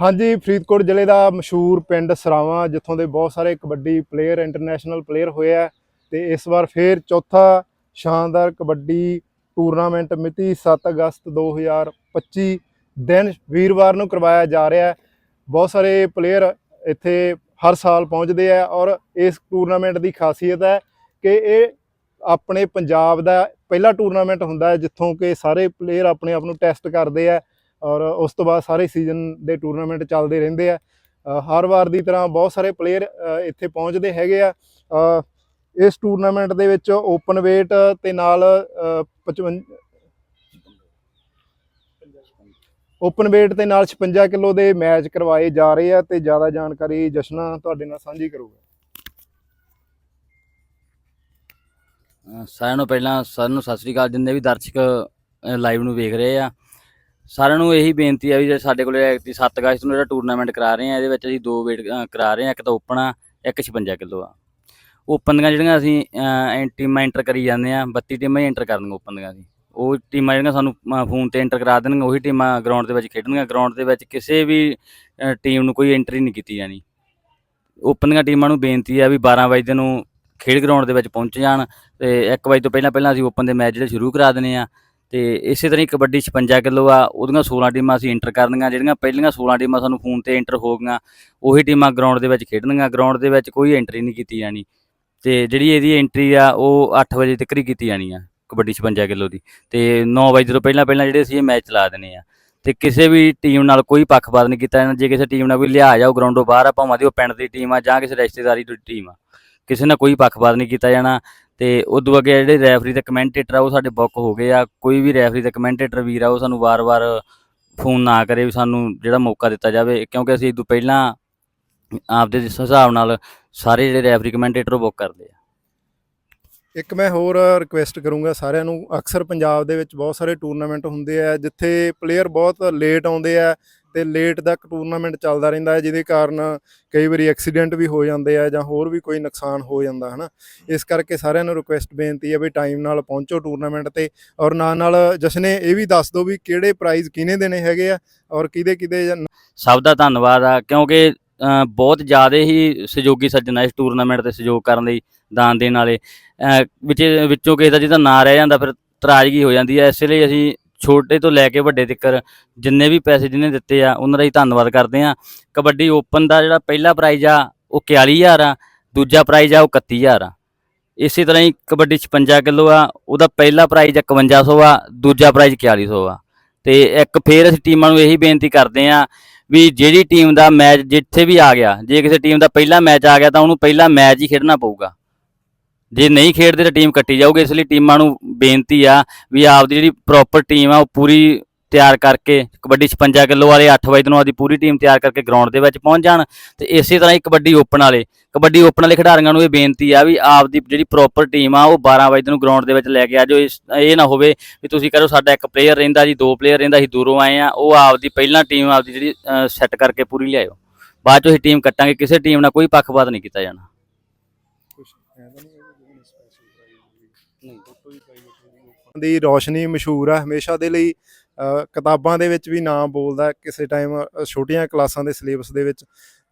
ਹਾਂਜੀ, ਫਰੀਦਕੋਟ ਜ਼ਿਲ੍ਹੇ ਦਾ ਮਸ਼ਹੂਰ ਪਿੰਡ ਸਰਾਵਾਂ, ਜਿੱਥੋਂ ਦੇ ਬਹੁਤ ਸਾਰੇ ਕਬੱਡੀ ਪਲੇਅਰ ਇੰਟਰਨੈਸ਼ਨਲ ਪਲੇਅਰ ਹੋਏ ਆ ਤੇ ਇਸ ਵਾਰ ਫੇਰ ਚੌਥਾ ਸ਼ਾਨਦਾਰ ਕਬੱਡੀ ਟੂਰਨਾਮੈਂਟ ਮਿਤੀ 7 ਅਗਸਤ 2025 ਦਿਨ ਵੀਰਵਾਰ ਨੂੰ ਕਰਵਾਇਆ ਜਾ ਰਿਹਾ ਹੈ। ਬਹੁਤ ਸਾਰੇ ਪਲੇਅਰ ਇੱਥੇ ਹਰ ਸਾਲ ਪਹੁੰਚਦੇ ਆ ਔਰ ਇਸ ਟੂਰਨਾਮੈਂਟ ਦੀ ਖਾਸੀਅਤ ਹੈ ਕਿ ਇਹ ਆਪਣੇ ਪੰਜਾਬ ਦਾ ਪਹਿਲਾ ਟੂਰਨਾਮੈਂਟ ਹੁੰਦਾ ਹੈ, ਜਿੱਥੋਂ ਕਿ ਸਾਰੇ ਪਲੇਅਰ ਆਪਣੇ ਆਪ ਨੂੰ ਟੈਸਟ ਕਰਦੇ ਆ ਔਰ ਉਸ ਤੋਂ ਬਾਅਦ ਸਾਰੇ ਸੀਜ਼ਨ ਦੇ ਟੂਰਨਾਮੈਂਟ ਚੱਲਦੇ ਰਹਿੰਦੇ ਆ। ਹਰ ਵਾਰ ਦੀ ਤਰ੍ਹਾਂ ਬਹੁਤ ਸਾਰੇ ਪਲੇਅਰ ਇੱਥੇ ਪਹੁੰਚਦੇ ਹੈਗੇ ਆ। ਇਸ ਟੂਰਨਾਮੈਂਟ ਦੇ ਵਿੱਚ ਓਪਨ weight ਤੇ ਨਾਲ ਅ, 55 ਓਪਨ weight ਤੇ ਨਾਲ 56 ਕਿਲੋ ਦੇ ਮੈਚ ਕਰਵਾਏ ਜਾ ਰਹੇ ਆ ਤੇ ਜ਼ਿਆਦਾ ਜਾਣਕਾਰੀ ਜਸ਼ਨਾ ਤੁਹਾਡੇ ਨਾਲ ਸਾਂਝੀ ਕਰੂਗਾ। ਸਾਰਿਆਂ ਨੂੰ ਪਹਿਲਾਂ ਸਾਰਿਆਂ ਨੂੰ ਸਤਿ ਸ੍ਰੀ ਅਕਾਲ ਜਿੰਨੇ ਵੀ ਦਰਸ਼ਕ ਲਾਈਵ ਨੂੰ ਵੇਖ ਰਹੇ ਆ। ਸਾਰਿਆਂ ਨੂੰ ਇਹੀ ਬੇਨਤੀ ਆ ਵੀ ਜੇ ਸਾਡੇ ਕੋਲੇ ਐਕਟੀ 7 ਅਗਸਤ ਨੂੰ ਜਿਹੜਾ ਟੂਰਨਾਮੈਂਟ ਕਰਾ ਰਹੇ ਆ, ਇਹਦੇ ਵਿੱਚ ਅਸੀਂ ਦੋ ਵੇਟ ਕਰਾ ਰਹੇ ਆ, ਇੱਕ ਤਾਂ ਓਪਨ ਆ, ਇੱਕ 56 ਕਿਲੋ ਆ। ਓਪਨ ਦੀਆਂ ਜਿਹੜੀਆਂ ਅਸੀਂ ਟੀਮਾਂ ਐਂਟਰ ਕਰੀ ਜਾਂਦੇ ਆ 32 ਟੀਮਾਂ ਹੀ ਐਂਟਰ ਕਰਨਗੇ ਓਪਨ ਦੀਆਂ ਅਸੀਂ ਉਹ ਟੀਮਾਂ ਜਿਹੜੀਆਂ ਸਾਨੂੰ ਫੋਨ ਤੇ ਐਂਟਰ ਕਰਾ ਦੇਣਗੇ ਉਹੀ ਟੀਮਾਂ ਗਰਾਊਂਡ ਦੇ ਵਿੱਚ ਖੇਡਣਗੀਆਂ। ਗਰਾਊਂਡ ਦੇ ਵਿੱਚ ਕਿਸੇ ਵੀ ਟੀਮ ਨੂੰ ਕੋਈ ਐਂਟਰੀ ਨਹੀਂ ਕੀਤੀ ਜਾਣੀ। ਓਪਨ ਦੀਆਂ ਟੀਮਾਂ ਨੂੰ ਬੇਨਤੀ ਆ ਵੀ 12 ਵਜੇ ਨੂੰ ਖੇਡ ਗਰਾਊਂਡ ਦੇ ਵਿੱਚ ਪਹੁੰਚ ਜਾਣ ਤੇ 1 ਵਜੇ ਤੋਂ ਪਹਿਲਾਂ ਪਹਿਲਾਂ ਅਸੀਂ ਓਪਨ ਦੇ ਮੈਚ ਜਿਹੜੇ ਸ਼ੁਰੂ ਕਰਾ ਦਿੰਦੇ ਆ। ਤੇ ਇਸੇ ਤਰ੍ਹਾਂ ਹੀ ਕਬੱਡੀ 56 ਕਿਲੋ ਆ, ਉਹਦੀਆਂ 16 ਟੀਮਾਂ ਅਸੀਂ ਐਂਟਰ ਕਰਨੀਆਂ, ਜਿਹੜੀਆਂ ਪਹਿਲੀਆਂ 16 ਟੀਮਾਂ ਸਾਨੂੰ ਫੋਨ ਤੇ ਐਂਟਰ ਹੋ ਗਈਆਂ, ਉਹੀ ਟੀਮਾਂ ਗਰਾਊਂਡ ਦੇ ਵਿੱਚ ਖੇਡਣਗੀਆਂ ਗਰਾਊਂਡ ਦੇ ਵਿੱਚ ਕੋਈ ਐਂਟਰੀ ਨਹੀਂ ਕੀਤੀ ਜਾਣੀ ਤੇ ਜਿਹੜੀ ਇਹਦੀ ਐਂਟਰੀ ਆ, ਉਹ 8 ਵਜੇ ਤੱਕ ਹੀ ਕੀਤੀ ਜਾਣੀ ਆ, ਕਬੱਡੀ 56 ਕਿਲੋ ਦੀ ਤੇ 9 ਵਜੇ ਤੋਂ ਪਹਿਲਾਂ ਪਹਿਲਾਂ ਜਿਹੜੇ ਅਸੀਂ ਇਹ ਮੈਚ ਚਲਾ ਦੇਣੇ ਆ ਤੇ ਕਿਸੇ ਵੀ ਟੀਮ ਨਾਲ ਕੋਈ ਪੱਖਪਾਤ ਨਹੀਂ ਕੀਤਾ ਜਾਣਾ ਜੇ ਕਿਸੇ ਟੀਮ ਨਾਲ ਕੋਈ ਲਿਆ ਜਾਓ ਗਰਾਊਂਡੋਂ ਬਾਹਰ ਆ ਭਾਵੇਂ ਦੀ ਉਹ ਪਿੰਡ ਦੀ ਟੀਮ ਆ ਜਾਂ ਕਿਸੇ ਰਿਸ਼ਤੇਦਾਰੀ ਦੀ ਟੀਮ ਆ, ਕਿਸੇ ਨਾਲ ਕੋਈ ਪੱਖਪਾਤ ਨਹੀਂ ਕੀਤਾ ਜਾਣਾ ਤੇ ਉਦੋਂ ਅੱਗੇ ਜਿਹੜੇ ਰੈਫਰੀ ਤੇ ਕਮੈਂਟੇਟਰ ਆ, ਉਹ ਸਾਡੇ ਬੁੱਕ ਹੋ ਗਏ ਆ। ਕੋਈ ਵੀ ਰੈਫਰੀ ਤੇ ਕਮੈਂਟੇਟਰ ਵੀਰ ਆ, ਉਹ ਸਾਨੂੰ ਵਾਰ-ਵਾਰ ਫੋਨ ਨਾ ਕਰੇ ਵੀ ਸਾਨੂੰ ਜਿਹੜਾ ਮੌਕਾ ਦਿੱਤਾ ਜਾਵੇ। ਕਿਉਂਕਿ ਅਸੀਂ ਇਦੋਂ ਪਹਿਲਾਂ ਆਪਦੇ ਹਿਸਾਬ ਨਾਲ ਸਾਰੇ ਜਿਹੜੇ ਰੈਫਰੀ ਕਮੈਂਟੇਟਰ ਉਹ ਬੁੱਕ ਕਰਦੇ ਆ। ਇੱਕ ਮੈਂ ਹੋਰ ਰਿਕੁਐਸਟ ਕਰੂੰਗਾ ਸਾਰਿਆਂ ਨੂੰ। ਅਕਸਰ ਪੰਜਾਬ ਦੇ ਵਿੱਚ ਬਹੁਤ ਸਾਰੇ ਟੂਰਨਾਮੈਂਟ ਹੁੰਦੇ ਆ, ਜਿੱਥੇ ਪਲੇਅਰ ਬਹੁਤ ਲੇਟ ਆਉਂਦੇ ਆ ਤੇ ਲੇਟ ਤੱਕ ਟੂਰਨਾਮੈਂਟ ਚੱਲਦਾ ਰਹਿੰਦਾ ਹੈ, ਜਿਹਦੇ ਕਾਰਨ ਕਈ ਵਾਰੀ ਐਕਸੀਡੈਂਟ ਵੀ ਹੋ ਜਾਂਦੇ ਆ ਜਾਂ ਹੋਰ ਵੀ ਕੋਈ ਨੁਕਸਾਨ ਹੋ ਜਾਂਦਾ, ਹਨਾ? ਇਸ ਕਰਕੇ ਸਾਰਿਆਂ ਨੂੰ ਰਿਕੁਐਸਟ ਬੇਨਤੀ ਹੈ ਵੀ ਟਾਈਮ ਨਾਲ ਪਹੁੰਚੋ ਟੂਰਨਾਮੈਂਟ ਤੇ ਔਰ ਨਾਲ ਨਾਲ ਜਸ਼ਨੇ ਇਹ ਵੀ ਦੱਸ ਦਿਓ ਵੀ ਕਿਹੜੇ ਪ੍ਰਾਈਜ਼ ਕਿਹਨੇ ਦੇਣੇ ਹੈਗੇ ਆ ਔਰ ਕਿਹਦੇ ਕਿਹਦੇ ਸਭ ਦਾ ਧੰਨਵਾਦ ਆ, ਕਿਉਂਕਿ ਬਹੁਤ ਜ਼ਿਆਦਾ ਹੀ ਸਹਿਯੋਗੀ ਸੱਜਣਾ ਇਸ ਟੂਰਨਾਮੈਂਟ ਤੇ ਸਹਿਯੋਗ ਕਰਨ ਲਈ, ਦਾਨ ਦੇਣ ਵਾਲੇ। ਵਿੱਚ, ਵਿੱਚੋਂ ਕਿਸੇ ਦਾ ਜਿਹਦਾ ਨਾਂ ਰਹਿ ਜਾਂਦਾ ਫਿਰ ਤਰਾਜ਼ਗੀ ਹੋ ਜਾਂਦੀ ਹੈ, ਇਸ ਲਈ ਅਸੀਂ ਛੋਟੇ ਤੋਂ ਲੈ ਕੇ ਵੱਡੇ ਤੱਕ ਜਿੰਨੇ ਵੀ ਪੈਸੇ ਜਿਹਨੇ ਦਿੱਤੇ ਆ, ਉਹਨਾਂ ਦਾ ਹੀ ਧੰਨਵਾਦ ਕਰਦੇ ਆ ਕਬੱਡੀ ਓਪਨ ਦਾ ਜਿਹੜਾ ਪਹਿਲਾ ਪ੍ਰਾਈਜ਼ ਆ, ਉਹ 41000 ਆ, ਦੂਜਾ ਪ੍ਰਾਈਜ਼ ਆ, ਉਹ 31000 ਆ। ਇਸੇ ਤਰ੍ਹਾਂ ਹੀ ਕਬੱਡੀ 56 ਕਿਲੋ ਆ, ਉਹਦਾ ਪਹਿਲਾ ਪ੍ਰਾਈਜ਼ 5100 ਆ, ਦੂਜਾ ਪ੍ਰਾਈਜ਼ 4100 ਆ। ਤੇ ਇੱਕ ਫੇਰ ਅਸੀਂ ਟੀਮਾਂ ਨੂੰ ਇਹੀ ਬੇਨਤੀ ਕਰਦੇ ਆ ਵੀ ਜਿਹੜੀ ਟੀਮ ਦਾ ਮੈਚ ਜਿੱਥੇ ਵੀ ਆ ਗਿਆ, ਜੇ ਕਿਸੇ ਟੀਮ ਦਾ ਪਹਿਲਾ ਮੈਚ ਆ ਗਿਆ ਤਾਂ ਉਹਨੂੰ ਪਹਿਲਾ ਮੈਚ ਹੀ ਖੇਡਣਾ ਪਊਗਾ। ਜੇ ਨਹੀਂ ਖੇਡਦੇ ਤਾਂ ਟੀਮ ਕੱਟੀ ਜਾਊਗੀ, ਇਸ ਲਈ ਟੀਮਾਂ ਨੂੰ ਬੇਨਤੀ ਆ ਵੀ ਆਪਦੀ ਜਿਹੜੀ ਪ੍ਰੋਪਰ ਟੀਮ ਆ, ਉਹ ਪੂਰੀ ਤਿਆਰ ਕਰਕੇ, ਕਬੱਡੀ 56 ਕਿਲੋ ਵਾਲੇ 8 ਵਜੇ ਨੂੰ ਆਪਦੀ ਪੂਰੀ ਟੀਮ ਤਿਆਰ ਕਰਕੇ ਗਰਾਊਂਡ ਦੇ ਵਿੱਚ ਪਹੁੰਚ ਜਾਣ ਤੇ ਇਸੇ ਤਰ੍ਹਾਂ ਹੀ ਕਬੱਡੀ ਓਪਨ ਵਾਲੇ, ਕਬੱਡੀ ਓਪਨ ਵਾਲੇ ਖਿਡਾਰੀਆਂ ਨੂੰ ਇਹ ਬੇਨਤੀ ਆ ਵੀ ਆਪਦੀ ਜਿਹੜੀ ਪ੍ਰੋਪਰ ਟੀਮ ਆ, ਉਹ 12 ਵਜੇ ਨੂੰ ਗਰਾਊਂਡ ਦੇ ਵਿੱਚ ਲੈ ਕੇ ਆ ਜਾਓ। ਇਸ- ਇਹ ਨਾ ਹੋਵੇ ਵੀ ਤੁਸੀਂ ਕਰੋ ਸਾਡਾ ਇੱਕ ਪਲੇਅਰ ਰਹਿੰਦਾ ਜੀ, ਦੋ ਪਲੇਅਰ ਰਹਿੰਦਾ, ਅਸੀਂ ਦੂਰੋਂ ਆਏ ਆ, ਉਹ ਆਪਦੀ ਪਹਿਲਾਂ ਟੀਮ ਆਪਦੀ ਜਿਹੜੀ ਸੈੱਟ ਕਰਕੇ ਪੂਰੀ ਲਿਆਇਓ। ਬਾਅਦ ਚੋਂ ਅਸੀਂ ਟੀਮ ਕੱਟਾਂਗੇ, ਕਿਸੇ ਟੀਮ ਨਾਲ ਕੋਈ ਪੱਖਪਾਤ ਨਹੀਂ ਕੀਤਾ ਜਾਣਾ। ਦੀ ਰੋਸ਼ਨੀ ਮਸ਼ਹੂਰ ਆ, ਹਮੇਸ਼ਾ ਦੇ ਲਈ ਕਿਤਾਬਾਂ ਦੇ ਵਿੱਚ ਵੀ ਨਾਮ ਬੋਲਦਾ ਕਿਸੇ ਟਾਈਮ ਛੋਟੀਆਂ ਕਲਾਸਾਂ ਦੇ ਸਿਲੇਬਸ ਦੇ ਵਿੱਚ,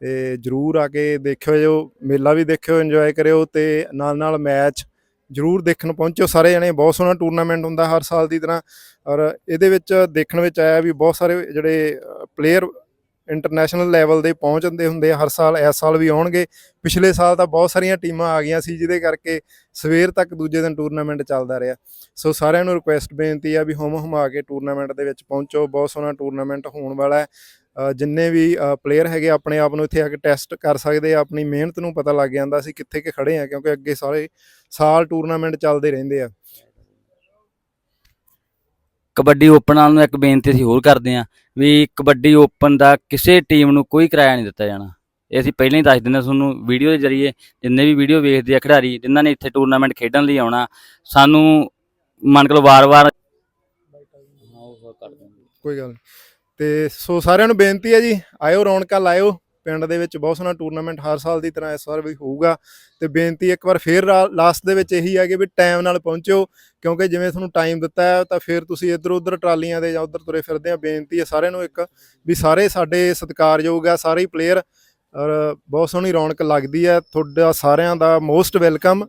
ਤੇ ਜਰੂਰ ਆ ਕੇ ਦੇਖਿਓ, ਜੋ ਮੇਲਾ ਵੀ ਦੇਖਿਓ ਇੰਜੋਏ ਕਰਿਓ, ਤੇ ਨਾਲ ਨਾਲ ਮੈਚ ਜਰੂਰ ਦੇਖਣ ਪਹੁੰਚਿਓ, ਸਾਰੇ ਜਣੇ, ਬਹੁਤ ਸੋਹਣਾ ਟੂਰਨਾਮੈਂਟ ਹੁੰਦਾ ਹਰ ਸਾਲ ਦੀ ਤਰ੍ਹਾਂ, ਔਰ ਇਹਦੇ ਵਿੱਚ ਦੇਖਣ ਵਿੱਚ ਆਇਆ ਵੀ ਬਹੁਤ ਸਾਰੇ ਜਿਹੜੇ ਪਲੇਅਰ ਇੰਟਰਨੈਸ਼ਨਲ ਲੈਵਲ ਦੇ ਪਹੁੰਚਦੇ ਹੁੰਦੇ ਆ, ਹਰ ਸਾਲ, ਇਸ ਸਾਲ ਵੀ ਆਉਣਗੇ। ਪਿਛਲੇ ਸਾਲ ਤਾਂ ਬਹੁਤ ਸਾਰੀਆਂ ਟੀਮਾਂ ਆ ਗਈਆਂ ਸੀ, ਜਿਹਦੇ ਕਰਕੇ ਸਵੇਰ ਤੱਕ ਦੂਜੇ ਦਿਨ ਟੂਰਨਾਮੈਂਟ ਚੱਲਦਾ ਰਿਹਾ। ਸੋ ਸਾਰਿਆਂ ਨੂੰ ਰਿਕੁਐਸਟ ਬੇਨਤੀ ਆ ਵੀ ਹੁਮ ਹੁਮਾ ਕੇ ਟੂਰਨਾਮੈਂਟ ਦੇ ਵਿੱਚ ਪਹੁੰਚੋ, ਬਹੁਤ ਸੋਹਣਾ ਟੂਰਨਾਮੈਂਟ ਹੋਣ ਵਾਲਾ ਹੈ। ਜਿੰਨੇ ਵੀ ਪਲੇਅਰ ਹੈਗੇ ਆਪਣੇ ਆਪ ਨੂੰ ਇੱਥੇ ਆ ਕੇ ਟੈਸਟ ਕਰ ਸਕਦੇ ਆ, ਆਪਣੀ ਮਿਹਨਤ ਨੂੰ ਪਤਾ ਲੱਗ ਜਾਂਦਾ ਅਸੀਂ ਕਿੱਥੇ ਕਿ ਖੜੇ ਆ, ਕਿਉਂਕਿ ਅੱਗੇ ਸਾਰੇ ਸਾਲ ਟੂਰਨਾਮੈਂਟ ਚੱਲਦੇ ਰਹਿੰਦੇ ਆ। ਕਬੱਡੀ ਓਪਨ ਵਾਲ ਨੂੰ ਇੱਕ ਬੇਨਤੀ ਅਸੀਂ ਹੋਰ ਕਰਦੇ ਹਾਂ ਵੀ ਕਬੱਡੀ ਓਪਨ ਦਾ ਕਿਸੇ ਟੀਮ ਨੂੰ ਕੋਈ ਕਿਰਾਇਆ ਨਹੀਂ ਦਿੱਤਾ ਜਾਣਾ। ਇਹ ਅਸੀਂ ਪਹਿਲਾਂ ਹੀ ਦੱਸ ਦਿੰਦੇ ਹਾਂ ਤੁਹਾਨੂੰ ਵੀਡੀਓ ਦੇ ਜ਼ਰੀਏ, ਜਿੰਨੇ ਵੀ ਵੀਡੀਓ ਵੇਖਦੇ ਆ ਖਿਡਾਰੀ, ਜਿਨ੍ਹਾਂ ਨੇ ਇੱਥੇ ਟੂਰਨਾਮੈਂਟ ਖੇਡਣ ਲਈ ਆਉਣਾ, ਸਾਨੂੰ ਮੰਨ ਕੇ ਲਓ ਵਾਰ-ਵਾਰ ਕੋਈ ਗੱਲ ਨਹੀਂ ਤੇ ਸੋ ਸਾਰਿਆਂ ਨੂੰ ਬੇਨਤੀ ਹੈ ਜੀ, ਆਇਓ ਰੌਣਕਾਂ ਲਾਇਓ। ਪਿੰਡ ਦੇ ਵਿੱਚ ਬਹੁਤ ਸੋਹਣਾ ਟੂਰਨਾਮੈਂਟ ਹਰ ਸਾਲ ਦੀ ਤਰ੍ਹਾਂ ਇਸ ਵਾਰ ਵੀ ਹੋਊਗਾ ਤੇ ਬੇਨਤੀ ਇੱਕ ਵਾਰ ਫੇਰ ਲਾਸਟ ਦੇ ਵਿੱਚ ਇਹੀ ਹੈ ਕਿ ਵੀ ਟਾਈਮ ਨਾਲ ਪਹੁੰਚਿਓ ਕਿਉਂਕਿ ਜਿਵੇਂ ਤੁਹਾਨੂੰ ਟਾਈਮ ਦਿੱਤਾ ਹੈ ਤਾਂ ਫਿਰ ਤੁਸੀਂ ਇੱਧਰ ਉੱਧਰ ਟਰਾਲੀਆਂ ਦੇ ਜਾਂ ਉੱਧਰ ਤੁਰੇ ਫਿਰਦੇ ਆ, ਬੇਨਤੀ ਹੈ ਸਾਰਿਆਂ ਨੂੰ ਇੱਕ ਵੀ ਸਾਰੇ ਸਾਡੇ ਸਤਿਕਾਰਯੋਗ ਆ, ਸਾਰੇ ਹੀ ਪਲੇਅਰ ਔਰ ਬਹੁਤ ਸੋਹਣੀ ਰੌਣਕ ਲੱਗਦੀ ਹੈ, ਤੁਹਾਡਾ ਸਾਰਿਆਂ ਦਾ ਮੋਸਟ ਵੈਲਕਮ